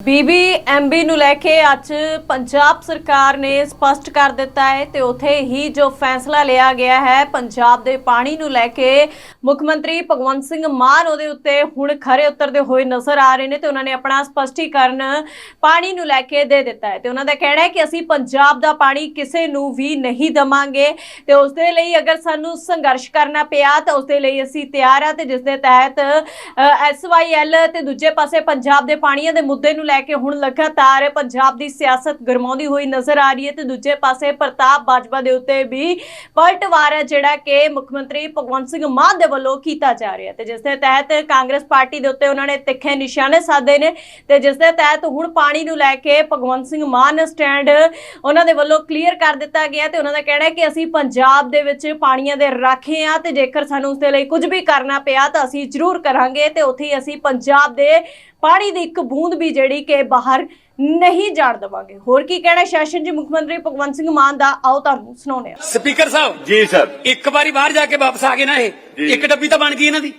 BBMB ਨੂੰ ਲੈ ਕੇ ਅੱਜ ਪੰਜਾਬ ਸਰਕਾਰ ਨੇ ਸਪਸ਼ਟ ਕਰ ਦਿੱਤਾ ਹੈ ਤੇ ਉਥੇ ਹੀ ਜੋ ਫੈਸਲਾ ਲਿਆ ਗਿਆ ਹੈ, ਪੰਜਾਬ ਦੇ ਪਾਣੀ ਨੂੰ ਲੈ ਕੇ ਮੁੱਖ ਮੰਤਰੀ ਭਗਵੰਤ ਸਿੰਘ ਮਾਨ ਉਹਦੇ ਉੱਤੇ ਹੁਣ ਖਰੇ ਉਤਰਦੇ ਹੋਏ ਨਜ਼ਰ ਆ ਰਹੇ ਨੇ ਤੇ ਉਹਨਾਂ ਨੇ ਆਪਣਾ ਸਪਸ਼ਟੀਕਰਨ ਪਾਣੀ ਨੂੰ ਲੈ ਕੇ ਦੇ ਦਿੱਤਾ ਹੈ ਤੇ ਉਹਨਾਂ ਦਾ ਕਹਿਣਾ ਹੈ ਕਿ ਅਸੀਂ ਪੰਜਾਬ ਦਾ ਪਾਣੀ ਕਿਸੇ ਨੂੰ ਵੀ ਨਹੀਂ ਦਵਾਂਗੇ ਤੇ ਉਸ ਦੇ ਲਈ ਅਗਰ ਸਾਨੂੰ ਸੰਘਰਸ਼ ਕਰਨਾ ਪਿਆ ਤਾਂ ਉਸ ਦੇ ਲਈ ਅਸੀਂ ਤਿਆਰ ਆ ਤੇ ਜਿਸ ਦੇ ਤਹਿਤ ਐਸਵਾਈਐਲ ਤੇ ਦੂਜੇ ਪਾਸੇ ਪੰਜਾਬ ਦੇ ਪਾਣੀਆਂ ਦੇ ਮੁੱਦੇ ਨੂੰ ਲੈ ਕੇ ਹੁਣ ਲਗਾਤਾਰ ਪੰਜਾਬ ਦੀ ਸਿਆਸਤ ਗਰਮਾਉਂਦੀ ਹੋਈ ਨਜ਼ਰ ਆ ਰਹੀ ਹੈ ਤੇ ਦੂਜੇ ਪਾਸੇ ਪ੍ਰਤਾਪ ਬਾਜਵਾ ਦੇ ਉੱਤੇ ਵੀ ਪਲਟਵਾਰ ਜਿਹੜਾ ਕਿ ਮੁੱਖ ਮੰਤਰੀ ਭਗਵੰਤ ਸਿੰਘ ਮਾਨ ਦੇ ਵੱਲੋਂ ਕੀਤਾ ਜਾ ਰਿਹਾ ਤੇ ਜਿਸ ਦੇ ਤਹਿਤ ਕਾਂਗਰਸ ਪਾਰਟੀ ਦੇ ਉੱਤੇ ਉਹਨਾਂ ਨੇ ਤਿੱਖੇ ਨਿਸ਼ਾਨੇ ਸਾਧੇ ਨੇ ਤੇ ਜਿਸ ਦੇ ਤਹਿਤ ਹੁਣ ਪਾਣੀ ਨੂੰ ਲੈ ਕੇ ਭਗਵੰਤ ਸਿੰਘ ਮਾਨ ਸਟੈਂਡ ਉਹਨਾਂ ਦੇ ਵੱਲੋਂ ਕਲੀਅਰ ਕਰ ਦਿੱਤਾ ਗਿਆ ਤੇ ਉਹਨਾਂ ਦਾ ਕਹਿਣਾ ਹੈ ਕਿ ਅਸੀਂ ਪੰਜਾਬ ਦੇ ਵਿੱਚ ਪਾਣੀਆਂ ਦੇ ਰਾਖੇ ਆ ਤੇ ਜੇਕਰ ਸਾਨੂੰ ਉਸ ਦੇ ਲਈ ਕੁਝ ਵੀ ਕਰਨਾ ਪਿਆ ਤਾਂ ਅਸੀਂ ਜ਼ਰੂਰ ਕਰਾਂਗੇ ਤੇ ਉੱਥੇ ਹੀ ਅਸੀਂ ਪੰਜਾਬ ਦੇ ਪਾਣੀ ਦੀ ਇੱਕ ਬੂੰਦ ਵੀ ਜਿਹੜੀ ਕਿ ਬਾਹਰ ਨਹੀਂ ਜਾਣ ਦੇਵਾਂਗੇ। ਹੋਰ ਕੀ ਕਹਿਣਾ ਸੈਸ਼ਨ ਜੀ? ਮੁੱਖ ਮੰਤਰੀ ਭਗਵੰਤ ਸਿੰਘ ਮਾਨ ਦਾ ਆਓ ਤੁਹਾਨੂੰ ਸੁਣਾਉਂਦੇ ਹਾਂ। Speaker Sahib ji sir. ਇੱਕ ਵਾਰੀ ਬਾਹਰ ਜਾ ਕੇ ਵਾਪਸ ਆ ਗਏ ਨਾ ਇਹ। ਇੱਕ ਡੱਬੀ ਤਾਂ ਬਣ ਗਈ ਇਹਨਾਂ ਦੀ।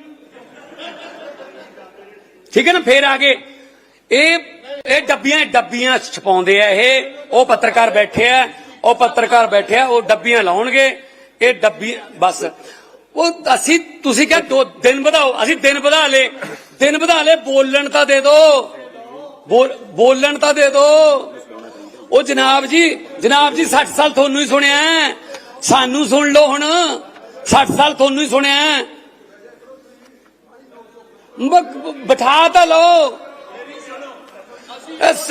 ਠੀਕ ਹੈ ਨਾ? ਫੇਰ ਆ ਗਏ। ਇਹ ਇਹ ਡੱਬੀਆਂ ਡੱਬੀਆਂ ਛਪਾਉਂਦੇ ਆ ਇਹ। ਉਹ ਪੱਤਰਕਾਰ ਬੈਠੇ ਆ ਉਹ ਪੱਤਰਕਾਰ ਬੈਠੇ ਆ ਉਹ ਡੱਬੀਆਂ ਲਾਉਣਗੇ। ਇਹ ਡੱਬੀ ਬਸ। ਉਹ ਅਸੀਂ, ਤੁਸੀਂ ਕਿਹਾ ਦੋ ਦਿਨ ਵਧਾਓ, ਅਸੀਂ ਦਿਨ ਵਧਾ ਲੇ ਦਿਨ ਵਧਾ ਲੇ ਬੋਲਣ ਤਾਂ ਦੇ ਦਿਓ ਬੋਲਣ ਤਾਂ ਦੇ ਦਿਓ ਉਹ ਜਨਾਬ ਜੀ ਜਨਾਬ ਜੀ 60 ਸਾਲ ਤੁਹਾਨੂੰ ਹੀ ਸੁਣਿਆ ਸਾਨੂੰ ਸੁਣ ਲਓ ਹੁਣ। 60 ਸਾਲ ਤੁਹਾਨੂੰ ਹੀ ਸੁਣਿਆ ਬਿਠਾ ਤਾਂ ਲਓ।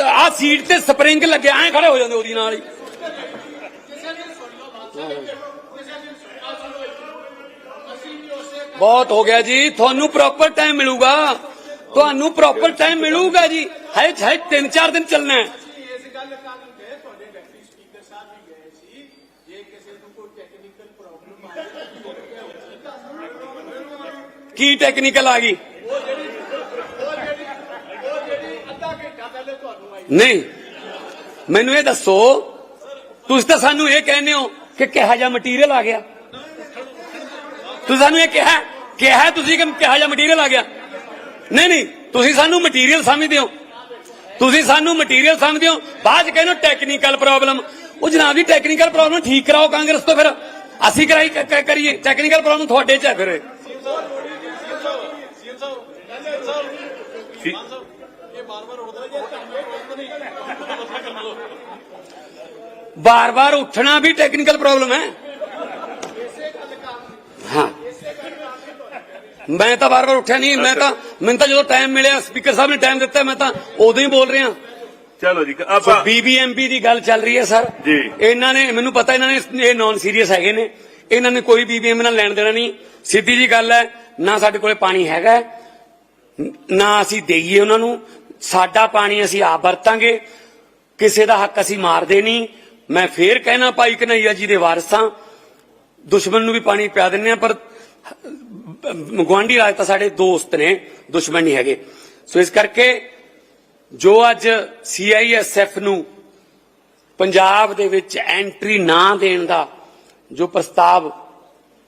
ਆ ਸੀਟ ਤੇ ਸਪਰਿੰਗ ਲੱਗਿਆ, ਐ ਖੜੇ ਹੋ ਜਾਂਦੇ ਉਹਦੀ ਨਾਲ ਹੀ। ਬਹੁਤ ਹੋ ਗਿਆ ਜੀ। ਤੁਹਾਨੂੰ ਪ੍ਰੋਪਰ ਟਾਈਮ ਮਿਲੂਗਾ। ਤੁਹਾਨੂੰ ਪ੍ਰੋਪਰ ਟਾਈਮ ਮਿਲੂਗਾ ਜੀ। ਹੈ ਹੈ ਤਿੰਨ ਚਾਰ ਦਿਨ ਚੱਲਣਾ ਹੈ। ਕੀ ਟੈਕਨੀਕਲ ਆ ਗਈ? ਨਹੀਂ। ਮੈਨੂੰ ਇਹ ਦੱਸੋ। ਤੁਸੀਂ ਤਾਂ ਸਾਨੂੰ ਇਹ ਕਹਿੰਦੇ ਹੋ ਕਿ ਕਿਹਾ ਜਿਹਾ ਮਟੀਰੀਅਲ ਆ ਗਿਆ। ਤੁਸੀਂ ਸਾਨੂੰ ਇਹ ਕਿਹਾ ਕਿਹਾ ਤੁਸੀਂ ਕਿ ਕਿਹਾ ਜਿਹਾ ਮਟੀਰੀਅਲ ਆ ਗਿਆ? ਨਹੀਂ ਨਹੀਂ, ਤੁਸੀਂ ਸਾਨੂੰ ਮਟੀਰੀਅਲ ਸਮਝਦੇ ਹੋ। ਤੁਸੀਂ ਸਾਨੂੰ ਮਟੀਰੀਅਲ ਸਮਝਦੇ ਹੋ। ਬਾਅਦ ਚ ਕਹਿੰਦੇ ਹੋ ਟੈਕਨੀਕਲ ਪ੍ਰੋਬਲਮ ਉਹ ਜਨਾਬ ਜੀ ਟੈਕਨੀਕਲ ਪ੍ਰੋਬਲਮ ਠੀਕ ਕਰਾਓ ਕਾਂਗਰਸ ਤੋਂ ਫਿਰ। ਅਸੀਂ ਕਰਾਈ ਕਰੀਏ। ਟੈਕਨੀਕਲ ਪ੍ਰੋਬਲਮ ਤੁਹਾਡੇ ਚ ਹੈ ਫਿਰ। ਬਾਰ-ਬਾਰ ਉੱਠਣਾ ਵੀ ਟੈਕਨੀਕਲ ਪ੍ਰੋਬਲਮ ਹੈ। ਮੈਂ ਤਾਂ ਬਾਰ-ਬਾਰ ਉੱਠਿਆ ਨਹੀਂ ਮੈਂ ਤਾਂ ਮੈਨੂੰ ਤਾਂ ਜਦੋਂ ਟਾਈਮ ਮਿਲਿਆ ਸਪੀਕਰ ਸਾਹਿਬ ਨੇ ਟਾਈਮ ਦਿੱਤਾ ਮੈਂ ਤਾਂ ਉਦੋਂ ਹੀ ਬੋਲ ਰਿਹਾ। ਚਲੋ ਜੀ ਆਪਾਂ ਬੀਬੀਐਮਪੀ ਦੀ ਗੱਲ ਚੱਲ ਰਹੀ ਹੈ ਸਰ। ਜੀ। ਇਹਨਾਂ ਨੇ ਮੈਨੂੰ ਪਤਾ ਇਹਨਾਂ ਨੇ ਇਹ ਨਾਨ ਸੀਰੀਅਸ ਹੈਗੇ ਨੇ। ਇਹਨਾਂ ਨੇ ਕੋਈ ਬੀਬੀਐਮ ਨਾਲ ਲੈਣ ਦੇਣਾ ਨਹੀਂ ਸਿੱਧੀ ਜੀ ਗੱਲ ਹੈ ਨਾ ਸਾਡੇ ਕੋਲੇ ਪਾਣੀ ਹੈਗਾ ਨਾ ਅਸੀਂ ਦੇਈਏ ਉਹਨਾਂ ਨੂੰ। ਸਾਡਾ ਪਾਣੀ ਅਸੀਂ ਆਪ ਵਰਤਾਂਗੇ। ਕਿਸੇ ਦਾ ਹੱਕ ਅਸੀਂ ਮਾਰਦੇ ਨਹੀਂ ਮੈਂ ਫੇਰ ਕਹਿਣਾ ਭਾਈ ਕਨਈਆ ਜੀ ਦੇ ਵਾਰਸਾਂ ਦੁਸ਼ਮਣ ਨੂੰ ਵੀ ਪਾਣੀ ਪਿਆ ਦਿੰਨੇ ਆ ਪਰ ਗਵਾਂਢੀ ਰਾਜ ਤਾਂ ਸਾਡੇ ਦੋਸਤ ਨੇ, ਦੁਸ਼ਮਣ ਨਹੀਂ ਹੈਗੇ। ਸੋ ਇਸ ਕਰਕੇ ਜੋ ਅੱਜ ਸੀਆਈਐਸਐਫ ਨੂੰ ਪੰਜਾਬ ਦੇ ਵਿੱਚ ਐਂਟਰੀ ਨਾ ਦੇਣ ਦਾ ਜੋ ਪ੍ਰਸਤਾਵ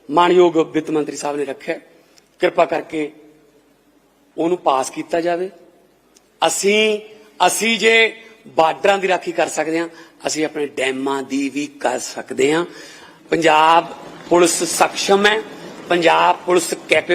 ਮਾਨਯੋਗ ਵਿੱਤ ਮੰਤਰੀ ਸਾਹਿਬ ਨੇ ਰੱਖਿਆ, ਕਿਰਪਾ ਕਰਕੇ ਉਹਨੂੰ ਪਾਸ ਕੀਤਾ ਜਾਵੇ। ਅਸੀਂ ਅਸੀਂ ਜੇ ਬਾਰਡਰਾਂ ਦੀ ਰਾਖੀ ਕਰ ਸਕਦੇ ਹਾਂ, ਅਸੀਂ ਆਪਣੇ ਡੈਮਾਂ ਦੀ ਵੀ ਕਰ ਸਕਦੇ ਹਾਂ। ਪੰਜਾਬ ਪੁਲਿਸ ਸક્ષਮ ਹੈ। Punjab police capable